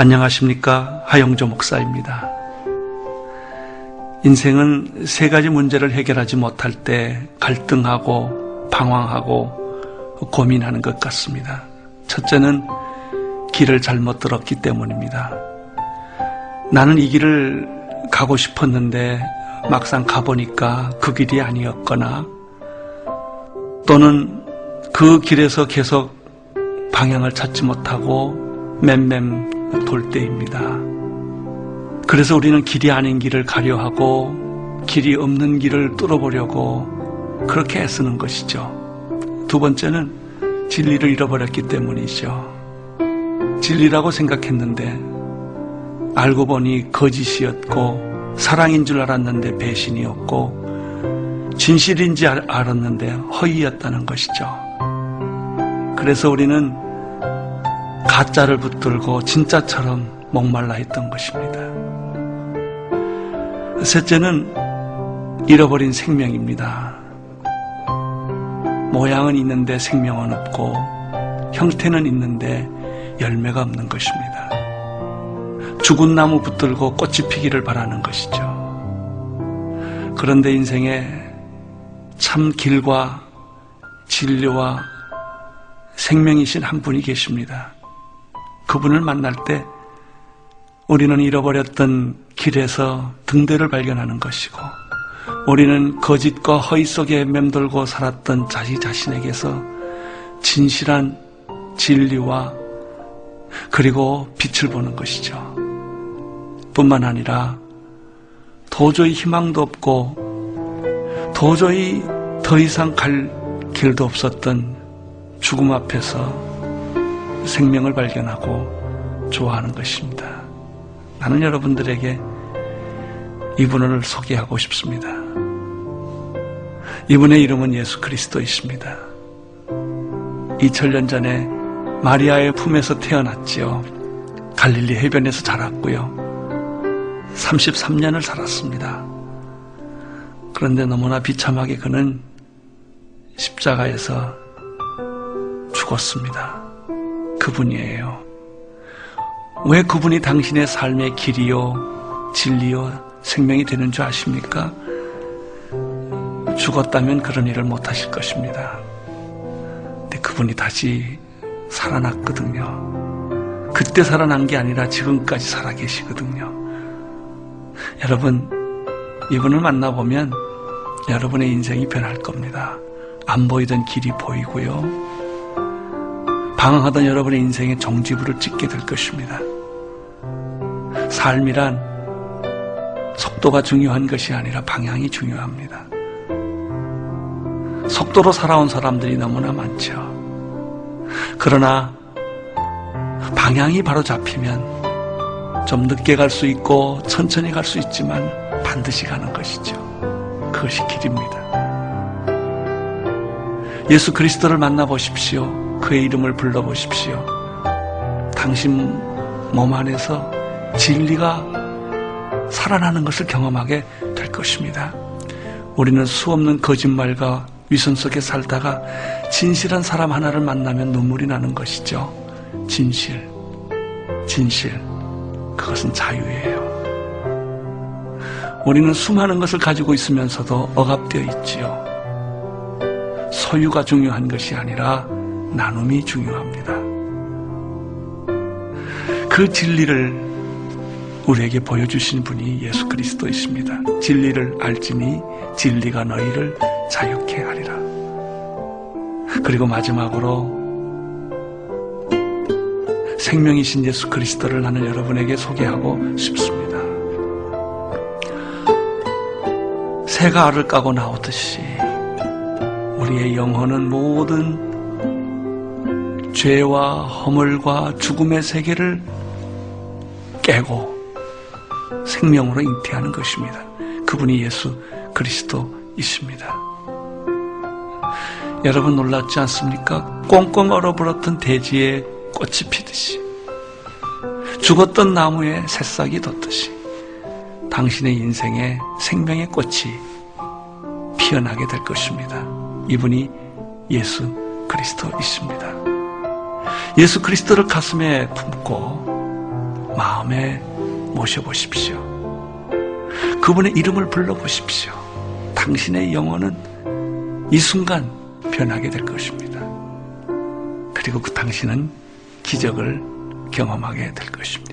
안녕하십니까. 하영조 목사입니다. 인생은 세 가지 문제를 해결하지 못할 때 갈등하고 방황하고 고민하는 것 같습니다. 첫째는 길을 잘못 들었기 때문입니다. 나는 이 길을 가고 싶었는데 막상 가보니까 그 길이 아니었거나 또는 그 길에서 계속 방향을 찾지 못하고 맴맴 돌 때입니다. 그래서 우리는 길이 아닌 길을 가려 하고 길이 없는 길을 뚫어보려고 그렇게 애쓰는 것이죠. 두 번째는 진리를 잃어버렸기 때문이죠. 진리라고 생각했는데 알고 보니 거짓이었고 사랑인 줄 알았는데 배신이었고 진실인지 알- 알았는데 허위였다는 것이죠. 그래서 우리는 가짜를 붙들고 진짜처럼 목말라 했던 것입니다. 셋째는 잃어버린 생명입니다. 모양은 있는데 생명은 없고 형태는 있는데 열매가 없는 것입니다. 죽은 나무 붙들고 꽃이 피기를 바라는 것이죠. 그런데 인생에 참 길과 진료와 생명이신 한 분이 계십니다. 그분을 만날 때 우리는 잃어버렸던 길에서 등대를 발견하는 것이고 우리는 거짓과 허위 속에 맴돌고 살았던 자기 자신에게서 진실한 진리와 그리고 빛을 보는 것이죠. 뿐만 아니라 도저히 희망도 없고 도저히 더 이상 갈 길도 없었던 죽음 앞에서 생명을 발견하고 좋아하는 것입니다. 나는 여러분들에게 이분을 소개하고 싶습니다. 이분의 이름은 예수 그리스도이십니다. 2000년 전에 마리아의 품에서 태어났지요. 갈릴리 해변에서 자랐고요. 33년을 살았습니다. 그런데 너무나 비참하게 그는 십자가에서 죽었습니다. 그분이에요. 왜 그분이 당신의 삶의 길이요, 진리요, 생명이 되는 줄 아십니까? 죽었다면 그런 일을 못 하실 것입니다. 근데 그분이 다시 살아났거든요. 그때 살아난 게 아니라 지금까지 살아계시거든요. 여러분, 이분을 만나보면 여러분의 인생이 변할 겁니다. 안 보이던 길이 보이고요. 방황하던 여러분의 인생에 정지부를 찍게 될 것입니다. 삶이란 속도가 중요한 것이 아니라 방향이 중요합니다. 속도로 살아온 사람들이 너무나 많죠. 그러나 방향이 바로 잡히면 좀 늦게 갈 수 있고 천천히 갈 수 있지만 반드시 가는 것이죠. 그것이 길입니다. 예수 그리스도를 만나보십시오. 그의 이름을 불러보십시오. 당신 몸 안에서 진리가 살아나는 것을 경험하게 될 것입니다. 우리는 수없는 거짓말과 위선 속에 살다가 진실한 사람 하나를 만나면 눈물이 나는 것이죠. 진실, 진실. 그것은 자유예요. 우리는 수많은 것을 가지고 있으면서도 억압되어 있지요. 소유가 중요한 것이 아니라 나눔이 중요합니다. 그 진리를 우리에게 보여주신 분이 예수 그리스도이십니다. 진리를 알지니 진리가 너희를 자유케 하리라. 그리고 마지막으로 생명이신 예수 그리스도를 나는 여러분에게 소개하고 싶습니다. 새가 알을 까고 나오듯이 우리의 영혼은 모든 죄와 허물과 죽음의 세계를 깨고 생명으로 잉태하는 것입니다. 그분이 예수 그리스도이십니다. 여러분 놀랍지 않습니까? 꽁꽁 얼어버렸던 대지에 꽃이 피듯이 죽었던 나무에 새싹이 돋듯이 당신의 인생에 생명의 꽃이 피어나게 될 것입니다. 이분이 예수 그리스도이십니다. 예수 그리스도를 가슴에 품고 마음에 모셔보십시오. 그분의 이름을 불러보십시오. 당신의 영혼은 이 순간 변하게 될 것입니다. 그리고 그 당신은 기적을 경험하게 될 것입니다.